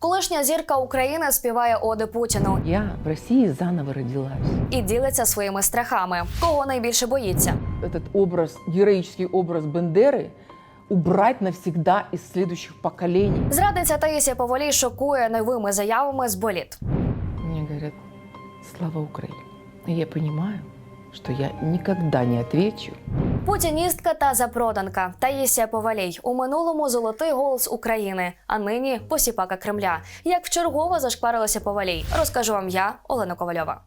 Колишня зірка України співає оди Путіну Я в России заново родилась. і ділиться своїми страхами. Кого найбільше боїться? Этот образ, героический образ Бендеры убрать навсегда из следующих поколений. Зрадниця Таїсія Поволій шокує новими заявами з боліт. Мне говорят, слава Украине. И я понимаю, что я никогда не отвечу. Путіністка та запроданка Таїсія Повалій у минулому золотий голос України, а нині посіпака Кремля. Як вчергово зашкварилася Повалій, розкажу вам я, Олена Ковальова.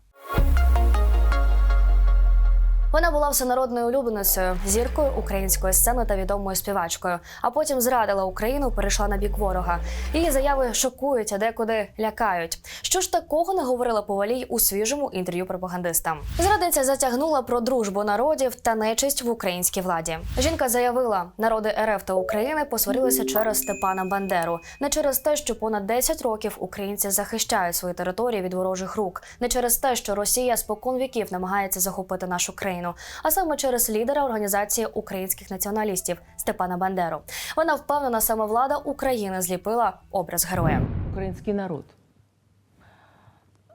Вона була всенародною улюбленицею, зіркою української сцени та відомою співачкою. А потім зрадила Україну, перейшла на бік ворога. Її заяви шокують, а декуди лякають. Що ж такого не говорила Повалій у свіжому інтерв'ю пропагандистам? Зрадниця затягнула про дружбу народів та нечисть в українській владі. Жінка заявила, народи РФ та України посварилися через Степана Бандеру, не через те, що понад 10 років українці захищають свої території від ворожих рук, не через те, що Росія спокон віків намагається захопити нашу країну, а саме через лідера організації українських націоналістів Степана Бандеру. Вона впевнена, саме влада України зліпила образ героя. Украинский народ.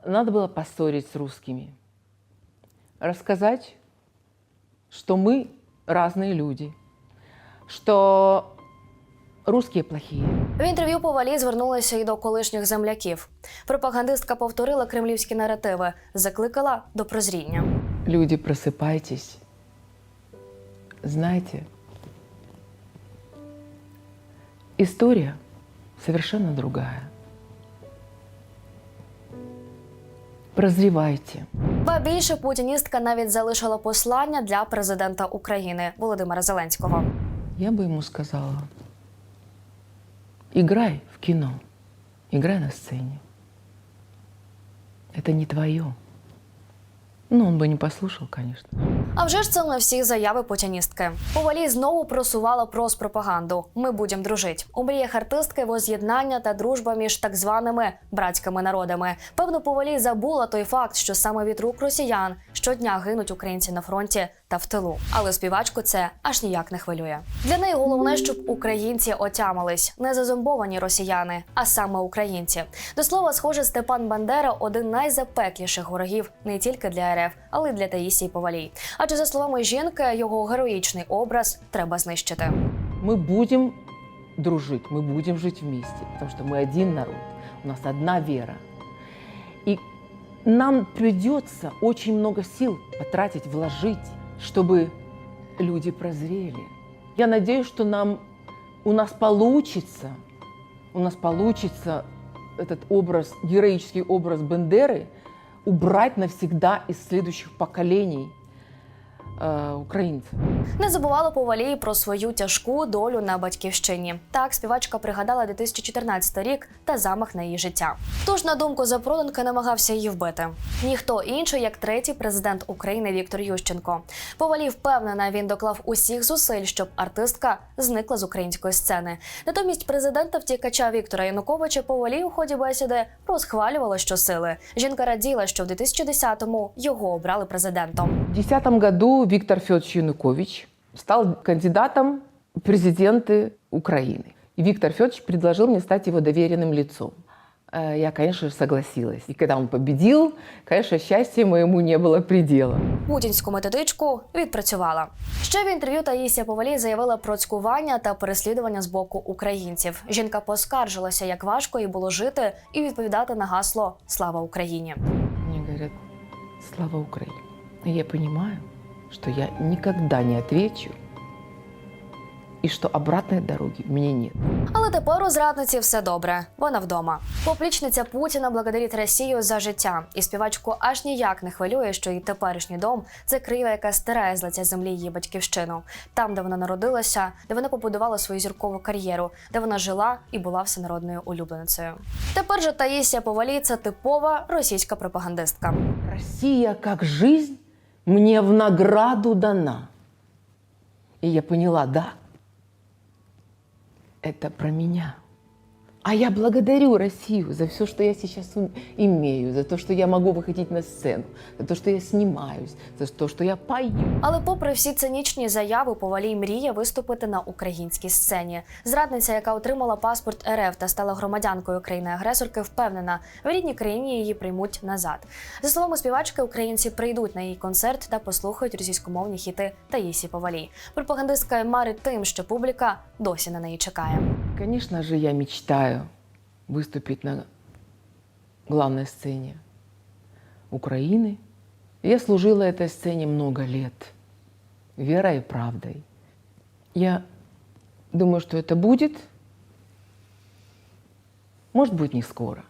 Надо было поссорить с русскими. Рассказать, что мы разные люди. Что русские плохие. В інтерв'ю Повалі звернулася і до колишніх земляків. Пропагандистка повторила кремлівські наративи, закликала до прозріння. Люди, просыпайтесь. Знаете, история совершенно другая. Прозревайте. Ба більше путіністка навіть залишила послання для президента України Володимира Зеленського. Я бы ему сказала, играй в кино, играй на сцене. Это не твое. Ну, он бы не послушал, конечно. А вже ж це не всі заяви путяністки. Повалі знову просувала пропаганду. Ми будемо дружить. У мріях артистки воз'єднання та дружба між так званими братськими народами. Певно, повалі забула той факт, що саме від рук росіян щодня гинуть українці на фронті та в тилу. Але співачку це аж ніяк не хвилює. Для неї головне, щоб українці отямились, не зазомбовані росіяни, а саме українці. До слова, схоже, Степан Бандера один найзапекліших ворогів не тільки для РФ, але й для Таїсії Повалій. Адже за словами жінки, його героїчний образ треба знищити. Мы будем дружить, мы будем жить вместе, потому что мы один народ, у нас одна вера. И нам придется очень много сил потратить, вложить, чтобы люди прозрели. Я надеюсь, что нам, у нас получится, у нас получится этот образ, героический образ Бендеры убрать навсегда из следующих поколений э, украинцев. Не забувала повалій про свою тяжку долю на батьківщині. Так, співачка пригадала 2014 рік та замах на її життя. Тож, на думку запроданки, намагався її вбити. Ніхто інший, як третій президент України Віктор Ющенко. Повалій впевнена, він доклав усіх зусиль, щоб артистка зникла з української сцени. Натомість президента втікача Віктора Януковича Повалій у ході бесіди розхвалювала щосили. Жінка раділа, що в 2010-му його обрали президентом. В 2010 году Виктор Федорович Янукович стал кандидатом в президенты Украины. И Виктор Федорович предложил мне стать его доверенным лицом. Э, Я, конечно, согласилась. И когда он победил, конечно, счастья моему не было предела. Путінську методичку відпрацювала. Ще в інтерв'ю Таїсія Повалій заявила про цькування та переслідування з боку українців. Жінка поскаржилася, як важко їй було жити і відповідати на гасло Слава Україні. Мне говорят, слава Украине. И я понимаю, что я никогда не отвечу, и что обратной дороги у меня нет. Але тепер у зрадниці все добре. Вона вдома. Поплічниця Путіна благодарить Росію за життя, і співачку аж ніяк не хвилює, що її теперішній дом це крива, яка стирає з лиця землі її батьківщину, там, де вона народилася, де вона побудувала свою зіркову кар'єру, де вона жила і була всенародною улюбленицею. Тепер же Таїсія Повалій це типова російська пропагандистка. Россия как жизнь мне в награду дана. И я поняла, да, это про меня. А я благодарю Россию за все, что я сейчас имею, за то, что я могу выходить на сцену, за то, что я снимаюсь, за то, что я пою. Але, попри всі цинічні заяви, Повалій мріє виступити на українській сцені. Зрадниця, яка отримала паспорт РФ та стала громадянкою країни-агресорки, впевнена, в рідній країні її приймуть назад. За словами співачки, українці прийдуть на її концерт та послухають російськомовні хіти Таїсі Повалій. Пропагандистка марить тим, що публіка досі на неї чекає. Конечно же, я мечтаю выступить на главной сцене Украины. Я служила этой сцене много лет, верой и правдой. Я думаю, что это будет, может быть, не скоро,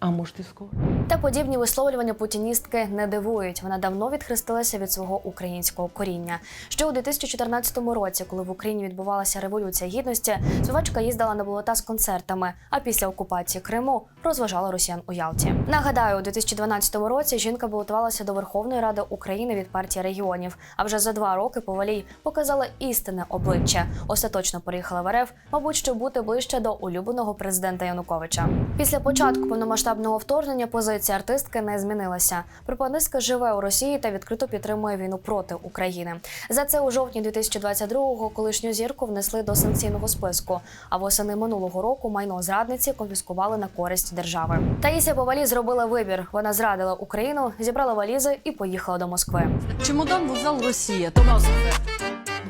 а может и скоро. Та подібні висловлювання путіністки не дивують. Вона давно відхрестилася від свого українського коріння. Ще у 2014 році, коли в Україні відбувалася революція гідності, співачка їздила на болота з концертами. А після окупації Криму розважала росіян у Ялті. Нагадаю, у 2012 році жінка балотувалася до Верховної Ради України від партії регіонів. А вже за два роки повалій показала істинне обличчя. Остаточно переїхала в РФ, мабуть, щоб бути ближче до улюбленого президента Януковича. Після початку повномасштабного вторгнення позиція артистки не змінилася. Пропагандистка живе у Росії та відкрито підтримує війну проти України. За це у жовтні 2022-го колишню зірку внесли до санкційного списку. А восени минулого року майно зрадниці конфіскували на користь держави. Таїсія Повалі зробила вибір. Вона зрадила Україну, зібрала валізи і поїхала до Москви. Чемодан, вокзал, Росія. До Москви.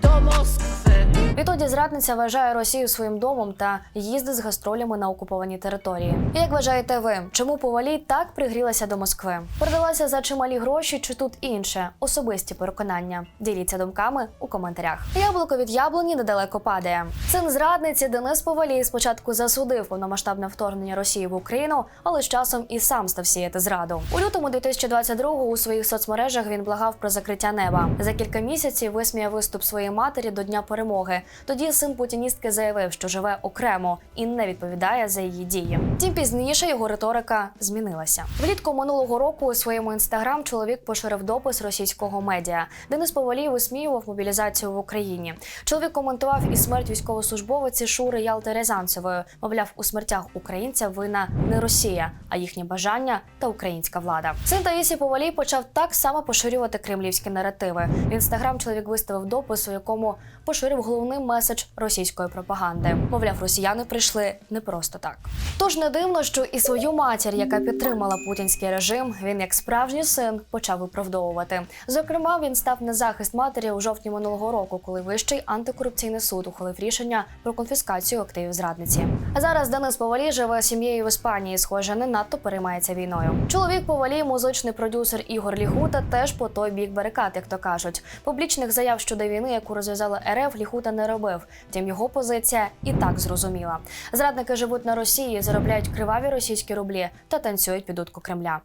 До Москви. Відтоді зрадниця вважає Росію своїм домом та їздить з гастролями на окуповані території. Як вважаєте ви, чому повалій так пригрілася до Москви? Продалася за чималі гроші, чи тут інше? Особисті переконання. Діліться думками у коментарях. Яблуко від яблуні недалеко падає. Син зрадниці Денис Повалій спочатку засудив повномасштабне вторгнення Росії в Україну, але з часом і сам став сіяти зраду. У лютому 2022-го у своїх соцмережах він благав про закриття неба. За кілька місяців висміяв виступ своєї матері до Дня перемоги. Тоді син путіністки заявив, що живе окремо і не відповідає за її дії. Тим пізніше його риторика змінилася. Влітку минулого року у своєму інстаграм чоловік поширив допис російського медіа. Денис Повалій висміював мобілізацію в Україні. Чоловік коментував і смерть військовослужбовиці Шури Ялти Рязанцевої. Мовляв, у смертях українця вина не Росія, а їхнє бажання та українська влада. Син Таїсі Повалій почав так само поширювати кремлівські наративи. В інстаграм чоловік виставив допис, у якому поширив головний меседж російської пропаганди. Мовляв, росіяни прийшли не просто так. Тож не дивно, що і свою матір, яка підтримала путінський режим, він як справжній син почав виправдовувати. Зокрема, він став на захист матері у жовтні минулого року, коли вищий антикорупційний суд ухвалив рішення про конфіскацію активів зрадниці. А зараз Денис Повалій живе сім'єю в Іспанії, схоже, не надто переймається війною. Чоловік Повалій, музичний продюсер Ігор Ліхута, теж по той бік барикад, як то кажуть. Публічних заяв щодо війни, яку розв'язала РФ, Ліхута не робив. Втім, його позиція і так зрозуміла. Зрадники живуть на Росії, заробляють криваві російські рублі та танцюють під дудку Кремля.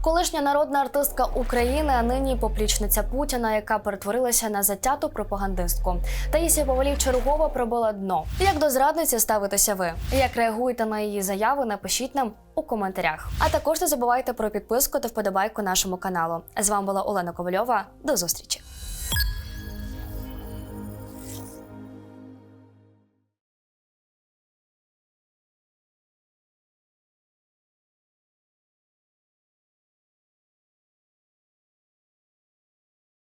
Колишня народна артистка України, а нині поплічниця Путіна, яка перетворилася на затяту пропагандистку. Таїсія Повалій чергова пробила дно. Як до зрадниці ставитеся ви? Як реагуєте на її заяви? Напишіть нам у коментарях. А також не забувайте про підписку та вподобайку нашому каналу. З вами була Олена Ковальова. До зустрічі.